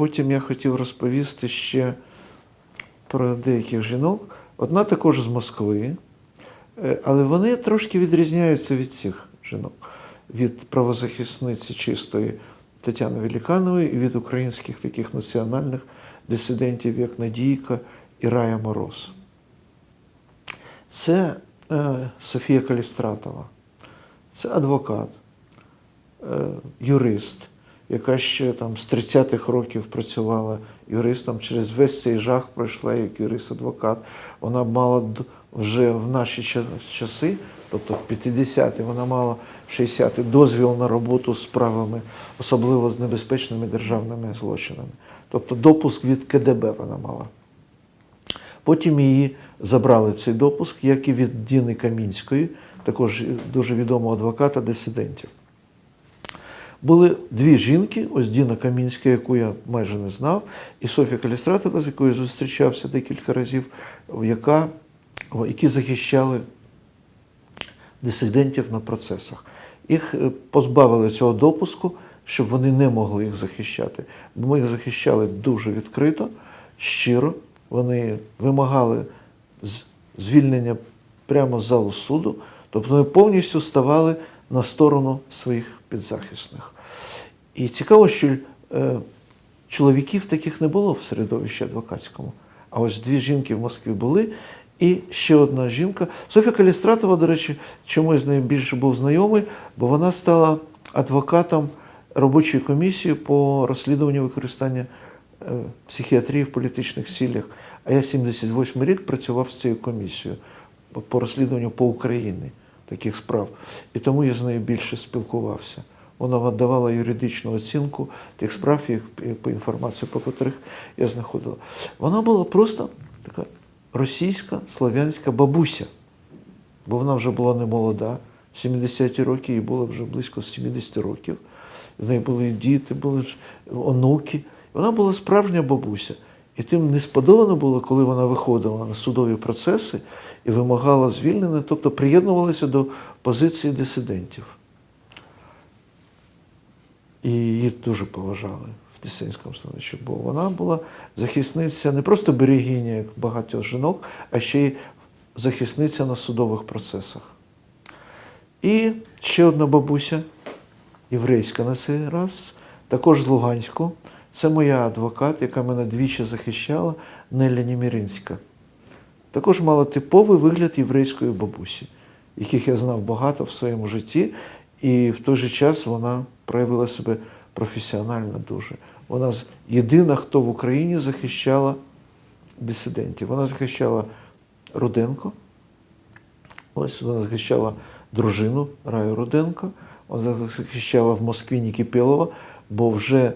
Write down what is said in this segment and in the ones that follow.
потім я хотів розповісти ще про деяких жінок. Одна також з Москви, е, але вони трошки відрізняються від цих жінок, від правозахисниці чистої Тетяни Великанової і від українських таких національних дисидентів, як Надійка і Рая Мороз. Це е, Софія Калістратова, це адвокат, е, юрист, яка ще там з 30-х років працювала юристом, через весь цей жах пройшла як юрист-адвокат. Вона мала вже в наші часи, тобто в 50-ті, вона мала в 60-ті дозвіл на роботу з справами, особливо з небезпечними державними злочинами. Тобто допуск від КДБ вона мала. Потім її забрали цей допуск, як і від Діни Камінської, також дуже відомого адвоката дисидентів. Були дві жінки, ось Діна Камінська, яку я майже не знав, і Софія Калістратова, з якою зустрічався декілька разів, яка, які захищали дисидентів на процесах. Їх е, позбавили цього допуску, щоб вони не могли їх захищати. Ми їх захищали дуже відкрито, щиро. Вони вимагали звільнення прямо з залу суду, тобто вони повністю ставали на сторону своїх підзахисних. І цікаво, що е, чоловіків таких не було в середовищі адвокатському. А ось дві жінки в Москві були, і ще одна жінка. Софія Калістратова, до речі, чому я з нею більше був знайомий, бо вона стала адвокатом робочої комісії по розслідуванню використання е, психіатрії в політичних цілях. А я 78 рік працював з цією комісією по розслідуванню по Україні таких справ. І тому я з нею більше спілкувався. Вона давала юридичну оцінку тих справ, по інформації, по котрих я знаходила. Вона була просто така російська слав'янська бабуся, бо вона вже була не молода, 70-ті роки, їй було вже близько 70 років. В неї були діти, були онуки. Вона була справжня бабуся. І тим не сподобано було, коли вона виходила на судові процеси і вимагала звільнення, тобто приєднувалася до позиції дисидентів. І її дуже поважали в дисидентському становищі, бо вона була захисниця не просто берегиня, як багатьох жінок, а ще й захисниця на судових процесах. І ще одна бабуся, єврейська на цей раз, також з Луганську. Це моя адвокат, яка мене двічі захищала, Неля Німіринська. Також мала типовий вигляд єврейської бабусі, яких я знав багато в своєму житті, і в той же час вона проявила себе професіонально дуже. Вона єдина, хто в Україні захищала дисидентів. Вона захищала Руденко, ось вона захищала дружину Раю Руденко, вона захищала в Москві Нікіпєлова, бо вже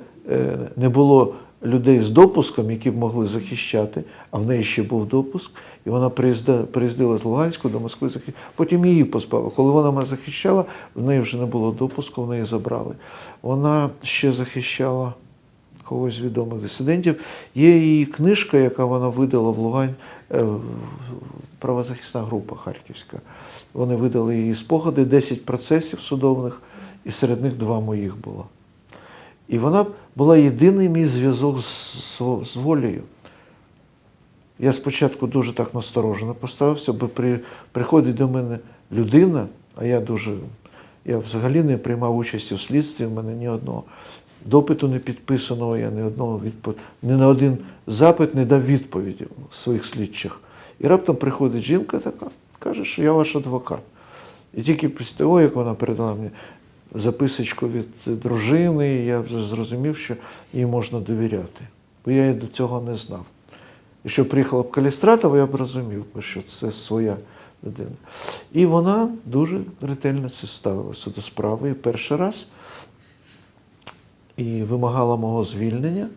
не було людей з допуском, які б могли захищати, а в неї ще був допуск, і вона приїздила з Луганську до Москви захищати. Потім її позбавили. Коли вона мене захищала, в неї вже не було допуску, в неї забрали. Вона ще захищала когось з відомих дисидентів. Є її книжка, яка вона видала в Лугань, е, правозахисна група Харківська. Вони видали її спогади, 10 процесів судовних, і серед них два моїх було. І вона була єдиний мій зв'язок з, з, волею. Я спочатку дуже так насторожено поставився, бо при, приходить до мене людина, а я дуже. Я взагалі не приймав участі в слідстві, в мене ні одного допиту не підписаного, я ні одного відпо... ні на один запит не дав відповіді своїх слідчих. І раптом приходить жінка така, каже, що я ваш адвокат. І тільки після того, як вона передала мені записочку від дружини, я вже зрозумів, що їй можна довіряти. Бо я її до цього не знав. Якщо приїхала б Калістратова, я б розумів, що це своя людина. І вона дуже ретельно це ставилася до справи. І перший раз і вимагала мого звільнення,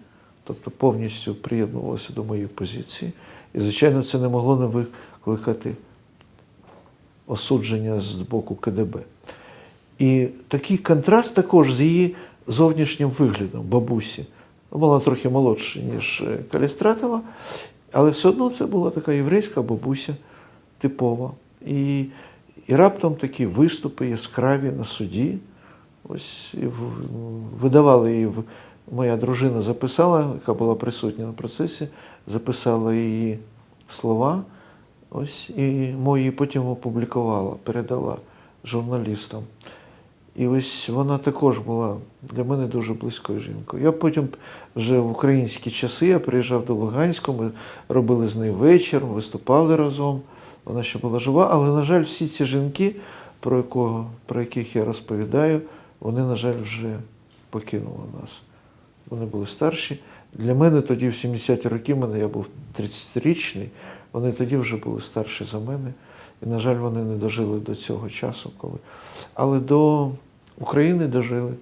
тобто повністю приєднувалася до моєї позиції. І, звичайно, це не могло не викликати осудження з боку КДБ. І такий контраст також з її зовнішнім виглядом бабусі. Була трохи молодша, ніж е, Калістратова, але все одно це була така єврейська бабуся типова. І, і раптом такі виступи яскраві на суді. Ось і видавали її моя дружина записала, яка була присутня на процесі, записала її слова. Ось і мої потім опублікувала, передала журналістам. І ось вона також була для мене дуже близькою жінкою. Я потім вже в українські часи я приїжджав до Луганську, ми робили з нею вечір, виступали разом. Вона ще була жива, але, на жаль, всі ці жінки, про, якого, про яких я розповідаю, вони, на жаль, вже покинули нас. Вони були старші. Для мене тоді, в 70-ті роки, мене я був 30-річний, вони тоді вже були старші за мене. І, на жаль, вони не дожили до цього часу, коли. Але до України дожили.